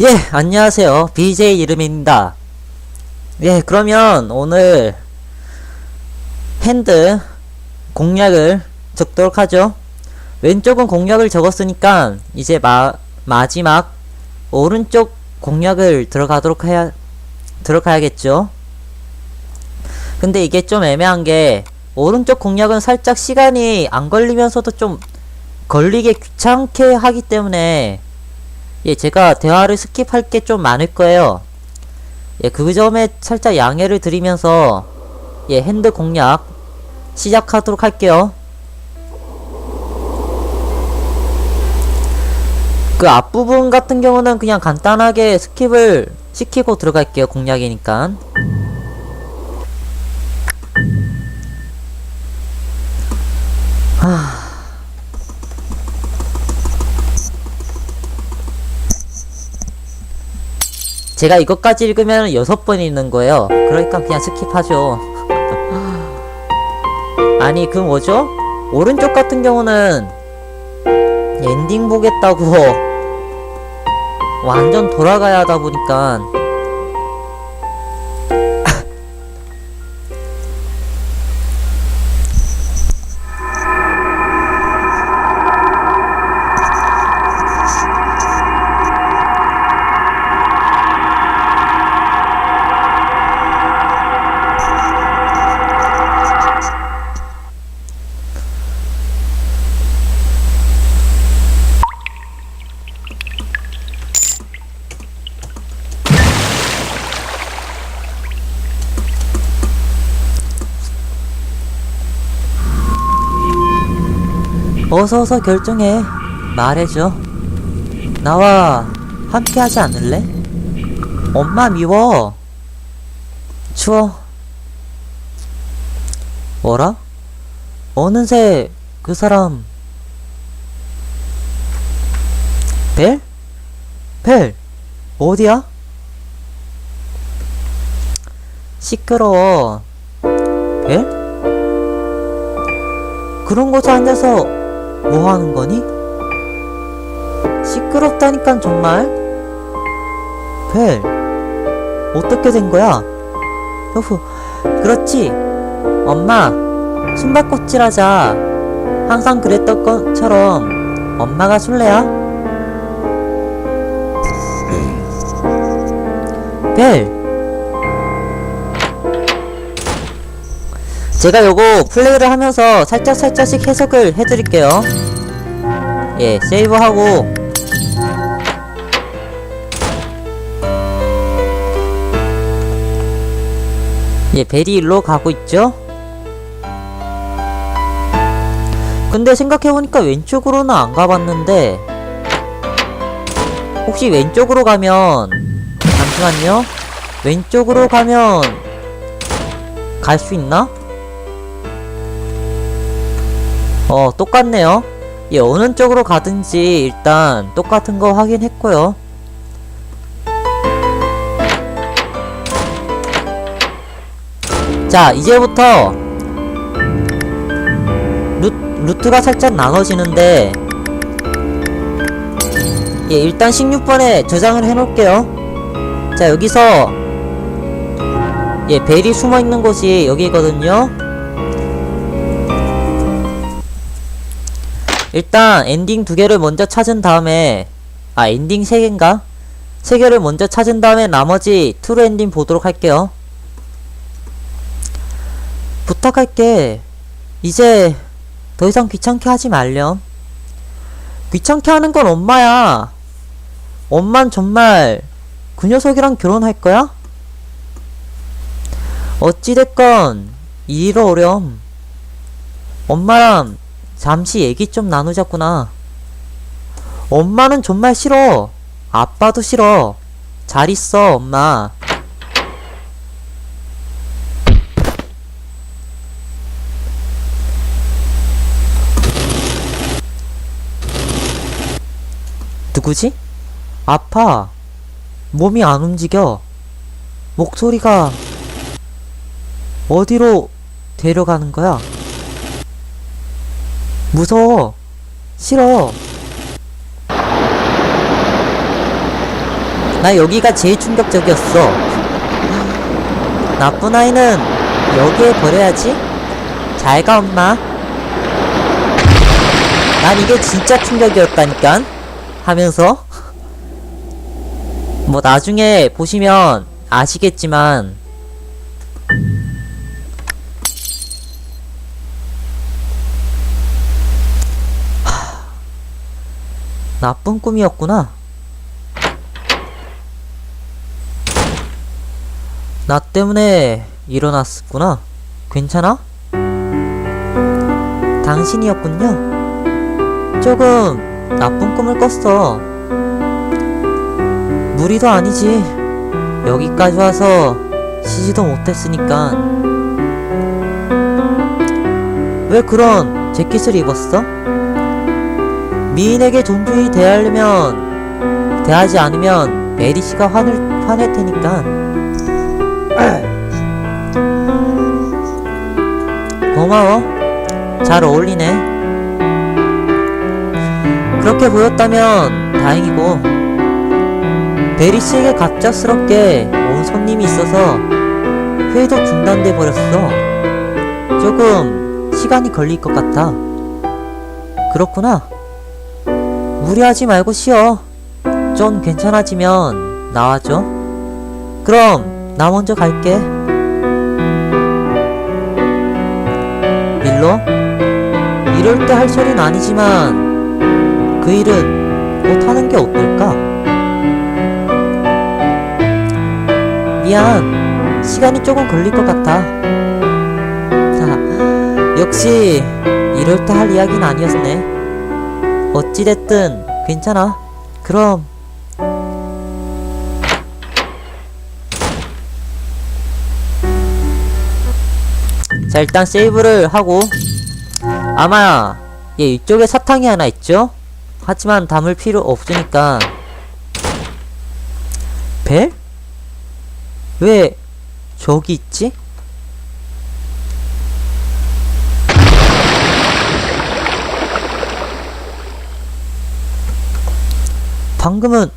예, 안녕하세요. BJ 이름입니다. 예, 그러면 오늘 핸드 공략을 적도록 하죠. 왼쪽은 공략을 적었으니까 이제 마, 마지막 오른쪽 공략을 들어가도록 해야, 들어가야겠죠. 근데 이게 좀 애매한 게 오른쪽 공략은 살짝 시간이 안 걸리면서도 좀 걸리게 귀찮게 하기 때문에 예, 제가 대화를 스킵할 게 좀 많을 거예요. 예, 그 점에 살짝 양해를 드리면서 예, 핸드 공략 시작하도록 할게요. 그 앞부분 같은 경우는 그냥 간단하게 스킵을 시키고 들어갈게요. 공략이니까. 제가 이것까지 읽으면 여섯 번 읽는 거예요. 그러니까 그냥 스킵하죠. 아니, 그 뭐죠? 오른쪽 같은 경우는 엔딩 보겠다고 완전 돌아가야 하다 보니까 어서 어서 결정해. 말해줘. 나와 함께 하지 않을래? 엄마 미워. 추워. 뭐라? 어느새 그 사람 벨? 벨 어디야? 시끄러워 벨? 그런 곳에 앉아서 뭐 하는 거니? 시끄럽다니깐 정말 벨 어떻게 된 거야? 여보 그렇지 엄마 숨바꼭질 하자 항상 그랬던 것처럼 엄마가 술래야? 벨 제가 요거 플레이를 하면서 살짝살짝씩 해석을 해드릴게요. 예 세이브하고. 예 벨이 일로 가고 있죠? 근데 생각해보니까 왼쪽으로는 안 가봤는데 혹시 왼쪽으로 가면 잠시만요. 왼쪽으로 가면 갈 수 있나? 어 똑같네요. 예 어느 쪽으로 가든지 일단 똑같은 거 확인했고요. 자 이제부터 루, 루트가 살짝 나눠지는데 예 일단 16번에 저장을 해놓을게요. 자 여기서 예 벨이 숨어있는 곳이 여기거든요 일단 엔딩 두 개를 먼저 찾은 다음에 아 엔딩 세 개인가? 세 개를 먼저 찾은 다음에 나머지 트루 엔딩 보도록 할게요. 부탁할게. 이제 더 이상 귀찮게 하지 말렴. 귀찮게 하는 건 엄마야. 엄만 정말 그 녀석이랑 결혼할 거야? 어찌됐건 이리로 오렴. 엄마랑 잠시 얘기 좀 나누자꾸나 엄마는 정말 싫어 아빠도 싫어 잘 있어 엄마 누구지? 아파. 몸이 안 움직여. 목소리가 어디로 데려가는 거야? 무서워. 싫어. 나 여기가 제일 충격적이었어. 나쁜 아이는 여기에 버려야지. 잘 가, 엄마. 난 이게 진짜 충격이었다니까. 하면서. 뭐, 나중에 보시면 아시겠지만. 나쁜 꿈이었구나. 나 때문에 일어났었구나. 괜찮아? 당신이었군요. 조금 나쁜 꿈을 꿨어. 무리도 아니지. 여기까지 와서 쉬지도 못했으니까. 왜 그런 재킷을 입었어? 미인에게 존중이 대하려면, 대하지 않으면 메리 씨가 화낼, 화낼 테니까. 고마워. 잘 어울리네. 그렇게 보였다면 다행이고, 베리 씨에게 갑작스럽게 온 손님이 있어서 회의도 중단돼 버렸어. 조금 시간이 걸릴 것 같아. 그렇구나. 무리하지 말고 쉬어. 좀 괜찮아지면 나와줘. 그럼 나 먼저 갈게. 밀로? 이럴 때 할 소리는 아니지만 그 일은 곧 하는 게 어떨까? 미안. 시간이 조금 걸릴 것 같아. 자, 역시 이럴 때 할 이야기는 아니었네. 어찌됐든 괜찮아. 그럼 자 일단 세이브를 하고 아마 예 이쪽에 사탕이 하나 있죠? 하지만 담을 필요 없으니까 벨? 왜 저기 있지? 방금은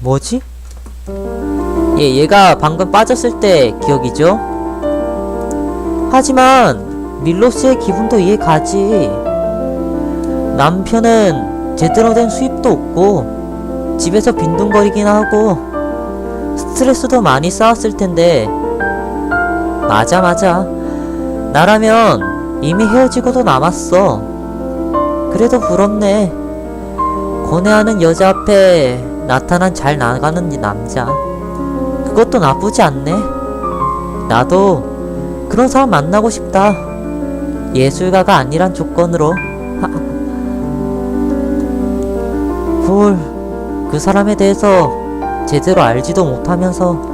뭐지? 예, 얘가 방금 빠졌을 때 기억이죠? 하지만 밀로스의 기분도 이해 가지. 남편은 제대로 된 수입도 없고 집에서 빈둥거리긴 하고 스트레스도 많이 쌓았을 텐데 맞아 맞아 나라면 이미 헤어지고도 남았어 그래도 부럽네 고뇌하는 여자 앞에 나타난 잘 나가는 이 남자. 그것도 나쁘지 않네. 나도 그런 사람 만나고 싶다. 예술가가 아니란 조건으로. 뭘, 그 사람에 대해서 제대로 알지도 못하면서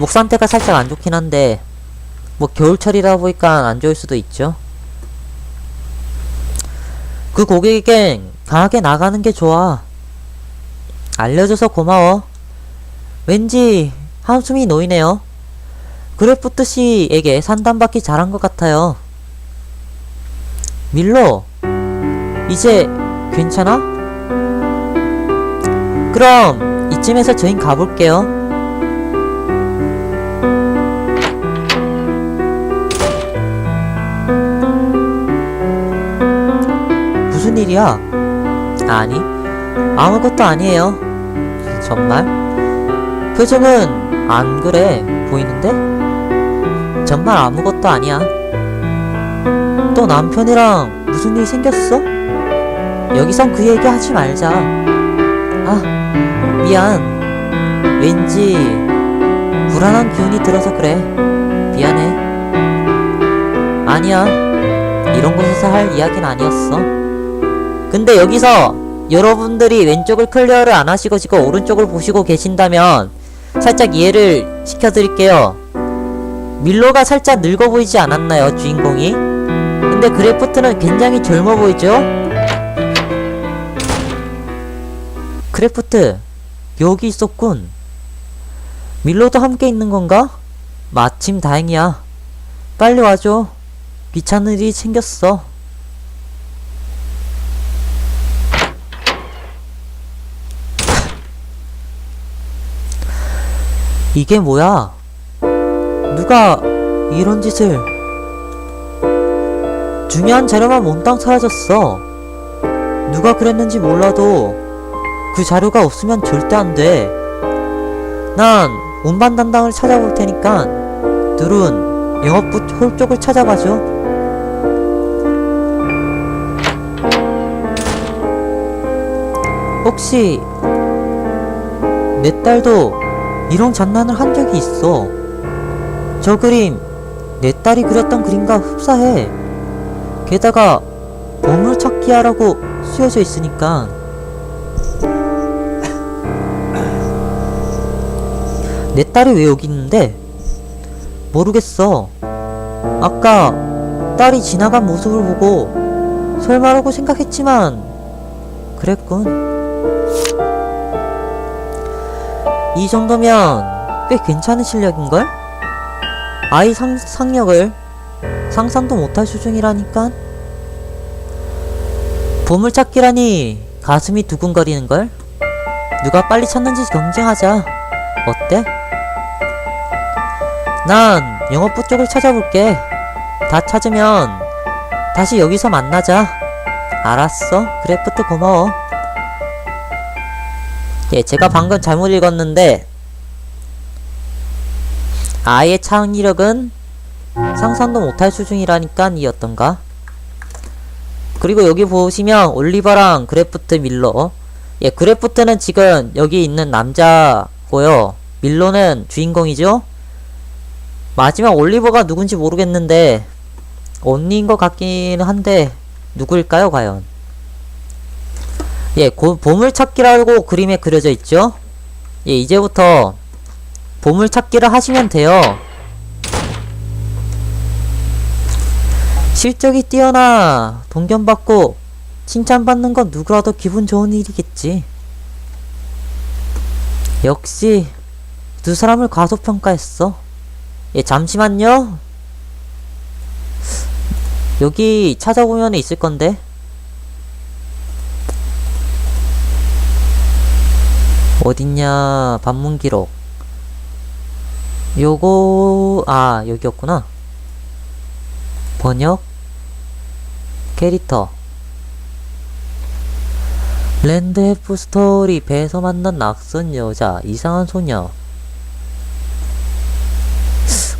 목 상태가 살짝 안 좋긴 한데 뭐 겨울철이라 보니까 안 좋을 수도 있죠. 그 고객에겐 강하게 나가는 게 좋아. 알려줘서 고마워. 왠지 한숨이 놓이네요. 그래프트 씨에게 산단받기 잘한 것 같아요. 밀로, 이제 괜찮아? 그럼 이쯤에서 저희 가볼게요. 무슨 일이야? 아니, 아무것도 아니에요. 정말? 표정은 안 그래 보이는데? 정말 아무것도 아니야. 또 남편이랑 무슨 일 생겼어? 여기선 그 얘기 하지 말자. 아, 미안. 왠지 불안한 기운이 들어서 그래. 미안해. 아니야. 이런 곳에서 할 이야기는 아니었어. 근데 여기서 여러분들이 왼쪽을 클리어를 안 하시고 지금 오른쪽을 보시고 계신다면 살짝 이해를 시켜드릴게요. 밀로가 살짝 늙어 보이지 않았나요, 주인공이? 근데 그래프트는 굉장히 젊어 보이죠? 크래프트, 여기 있었군. 밀로도 함께 있는 건가? 마침 다행이야. 빨리 와줘. 귀찮은 일이 생겼어. 이게 뭐야? 누가 이런 짓을 중요한 자료만 몽땅 사라졌어. 누가 그랬는지 몰라도 그 자료가 없으면 절대 안 돼. 난 운반 담당을 찾아볼 테니까 둘은 영업부 홀 쪽을 찾아봐줘. 혹시 내 딸도 이런 장난을 한 적이 있어. 저 그림 내 딸이 그렸던 그림과 흡사해. 게다가 보물찾기 하라고 쓰여져 있으니까. 내 딸이 왜 여기 있는데? 모르겠어. 아까 딸이 지나간 모습을 보고 설마라고 생각했지만 그랬군. 이 정도면 꽤 괜찮은 실력인걸? 아이 상, 상력을 상상도 못할 수준이라니까? 보물찾기라니 가슴이 두근거리는걸? 누가 빨리 찾는지 경쟁하자. 어때? 난 영업부 쪽을 찾아볼게. 다 찾으면 다시 여기서 만나자. 알았어. 그래프트 고마워. 예, 제가 방금 잘못 읽었는데 아이의 창의력은 상상도 못할 수준이라니까 이었던가. 그리고 여기 보시면 올리버랑 그래프트 밀러. 예, 그래프트는 지금 여기 있는 남자고요. 밀러는 주인공이죠. 마지막 올리버가 누군지 모르겠는데 언니인 것 같기는 한데 누구일까요, 과연? 예, 고, 보물찾기라고 그림에 그려져 있죠? 예, 이제부터 보물찾기를 하시면 돼요. 실적이 뛰어나 동견받고 칭찬받는 건 누구라도 기분 좋은 일이겠지. 역시 두 사람을 과소평가했어. 예, 잠시만요. 여기 찾아보면 있을 건데. 어딨냐? 반문 기록. 요거 아 여기였구나. 번역. 캐릭터. 랜드 F 스토리 배에서 만난 낯선 여자 이상한 소녀.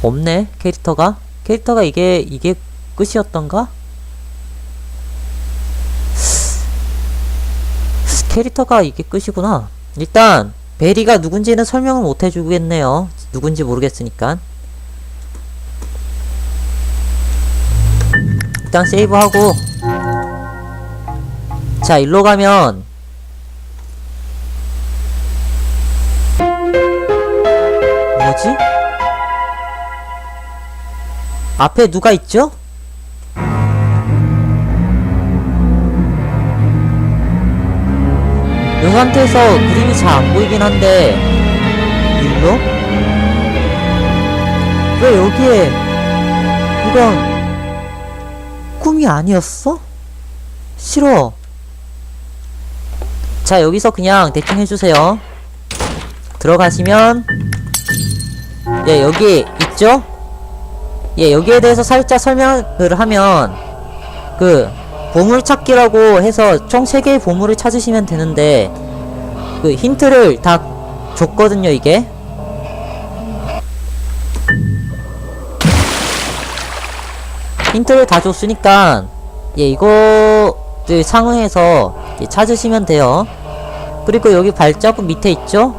없네 캐릭터가? 캐릭터가 이게 이게 끝이었던가? 캐릭터가 이게 끝이구나 일단 베리가 누군지는 설명을 못 해주겠네요. 누군지 모르겠으니까. 일단 세이브하고 자 일로 가면 뭐지? 앞에 누가 있죠? 상태에서 그림이 잘 안 보이긴 한데 일로? 왜 여기에 이건 꿈이 아니었어? 싫어 자 여기서 그냥 대충 해주세요 들어가시면 예 여기 있죠? 예 여기에 대해서 살짝 설명을 하면 그 보물찾기라고 해서 총 3개의 보물을 찾으시면 되는데 그 힌트를 다 줬거든요 이게. 힌트를 다 줬으니까 예 이거를 상응해서 예, 찾으시면 돼요. 그리고 여기 발자국 밑에 있죠?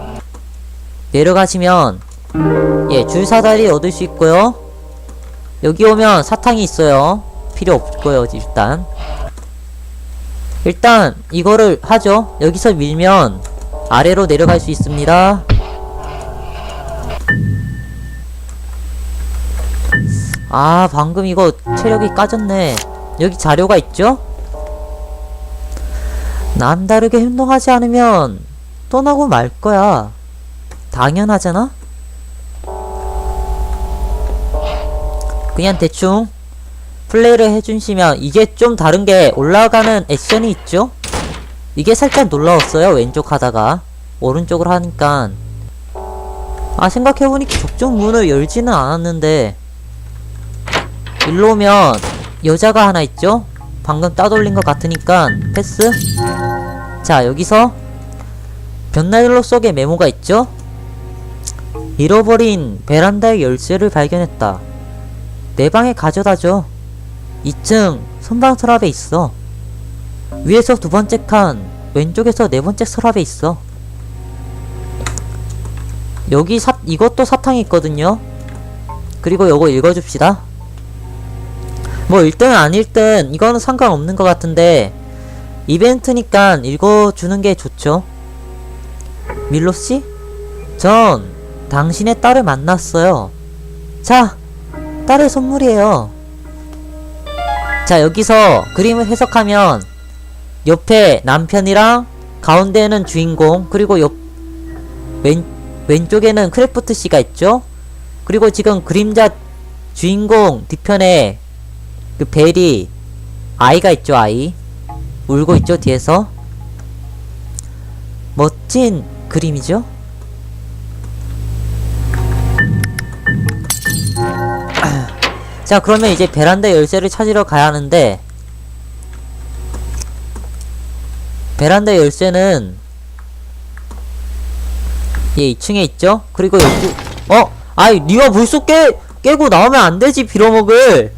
내려가시면 예 줄사다리 얻을 수 있고요. 여기 오면 사탕이 있어요. 필요 없고요 일단. 일단 이거를 하죠. 여기서 밀면 아래로 내려갈 수 있습니다 아 방금 이거 체력이 까졌네 여기 자료가 있죠? 남다르게 행동하지 않으면 떠나고 말 거야 당연하잖아? 그냥 대충 플레이를 해주시면 이게 좀 다른 게 올라가는 액션이 있죠? 이게 살짝 놀라웠어요 왼쪽 하다가. 오른쪽으로 하니까. 아 생각해보니까 저쪽 문을 열지는 않았는데. 일로 오면 여자가 하나 있죠? 방금 따돌린 것 같으니까 패스. 자 여기서 벽난로 속에 메모가 있죠? 잃어버린 베란다의 열쇠를 발견했다. 내 방에 가져다줘. 2층 선방 서랍에 있어 위에서 두 번째 칸 왼쪽에서 네 번째 서랍에 있어. 여기 사, 이것도 사탕이 있거든요. 그리고 요거 읽어줍시다. 뭐 1등 안 1등 이거는 상관없는 것 같은데 이벤트니까 읽어주는 게 좋죠. 밀로씨? 전 당신의 딸을 만났어요. 자 딸의 선물이에요. 자 여기서 그림을 해석하면 옆에 남편이랑 가운데는 주인공 그리고 옆 왼, 왼쪽에는 크래프트 씨가 있죠? 그리고 지금 그림자 주인공 뒤편에 그 벨이 아이가 있죠 아이? 울고 있죠 뒤에서? 멋진 그림이죠? 자 그러면 이제 베란다 열쇠를 찾으러 가야 하는데 베란다 열쇠는 예 2층에 있죠 그리고 여기 어? 아이 니가 불속 깨, 깨고 나오면 안 되지 빌어먹을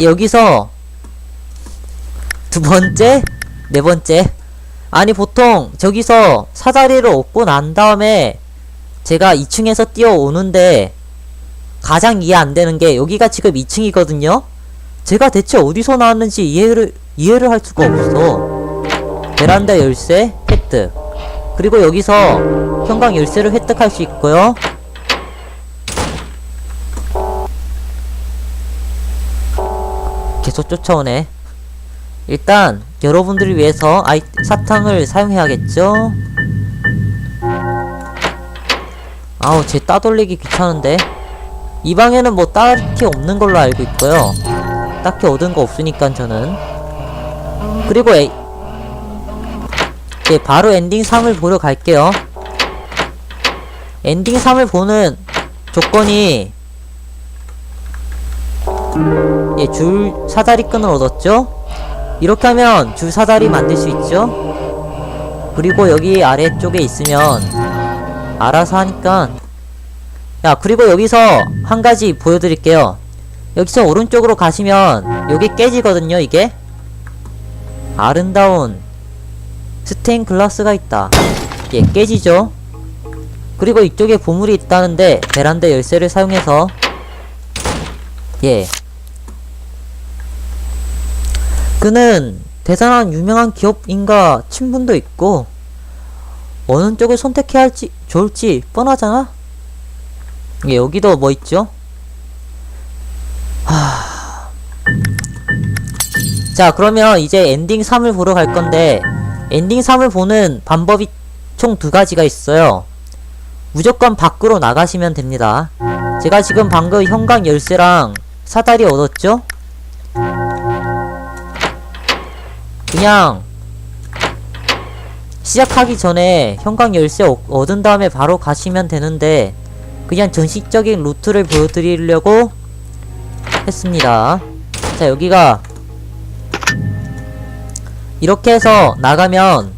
예, 여기서 두 번째 네 번째 아니 보통 저기서 사다리를 얻고 난 다음에 제가 2층에서 뛰어오는데 가장 이해 안 되는 게 여기가 지금 2층이거든요. 제가 대체 어디서 나왔는지 이해를 이해를 할 수가 없어. 베란다 열쇠 획득. 그리고 여기서 형광 열쇠를 획득할 수 있고요. 계속 쫓아오네. 일단 여러분들을 위해서 아이 사탕을 사용해야겠죠. 아우 쟤 따돌리기 귀찮은데. 이 방에는 뭐 딱히 없는 걸로 알고 있고요. 딱히 얻은 거 없으니까 저는. 그리고 에, 네, 바로 엔딩 3을 보러 갈게요. 엔딩 3을 보는 조건이 예, 줄 사다리 끈을 얻었죠? 이렇게 하면 줄 사다리 만들 수 있죠? 그리고 여기 아래쪽에 있으면 알아서 하니까 야 그리고 여기서 한 가지 보여드릴게요 여기서 오른쪽으로 가시면 여기 깨지거든요 이게 아름다운 스테인 글라스가 있다. 예 깨지죠? 그리고 이쪽에 보물이 있다는데 베란다 열쇠를 사용해서 예. 그는 대단한 유명한 기업인가 친분도 있고 어느 쪽을 선택해야 할지 좋을지 뻔하잖아? 예, 여기도 뭐 있죠? 하... 자, 그러면 이제 엔딩 3을 보러 갈 건데, 엔딩 3을 보는 방법이 총 두 가지가 있어요. 무조건 밖으로 나가시면 됩니다. 제가 지금 방금 형광 열쇠랑 사다리 얻었죠? 그냥, 시작하기 전에 형광 열쇠 얻- 얻은 다음에 바로 가시면 되는데, 그냥 정식적인 루트를 보여드리려고 했습니다. 자, 여기가 이렇게 해서 나가면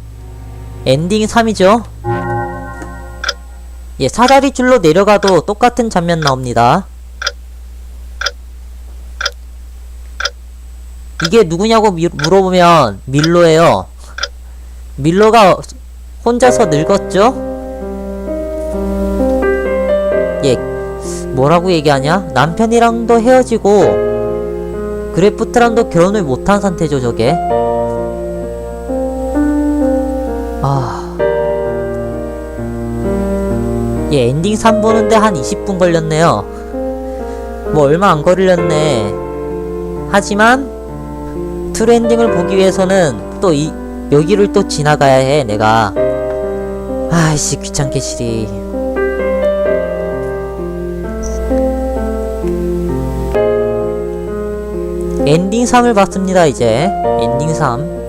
엔딩 3이죠? 예, 사다리 줄로 내려가도 똑같은 장면 나옵니다. 이게 누구냐고 미- 물어보면 밀로예요. 밀로가 혼자서 늙었죠? 예, 뭐라고 얘기하냐? 남편이랑도 헤어지고 그래프트랑도 결혼을 못한 상태죠, 저게. 아. 예, 엔딩 3 보는데 한 20분 걸렸네요. 뭐 얼마 안 걸렸네. 하지만 트루 엔딩을 보기 위해서는 또 이 여기를 또 지나가야 해, 내가. 아이씨, 귀찮게 시리. 엔딩 3을 봤습니다, 이제. 엔딩 3.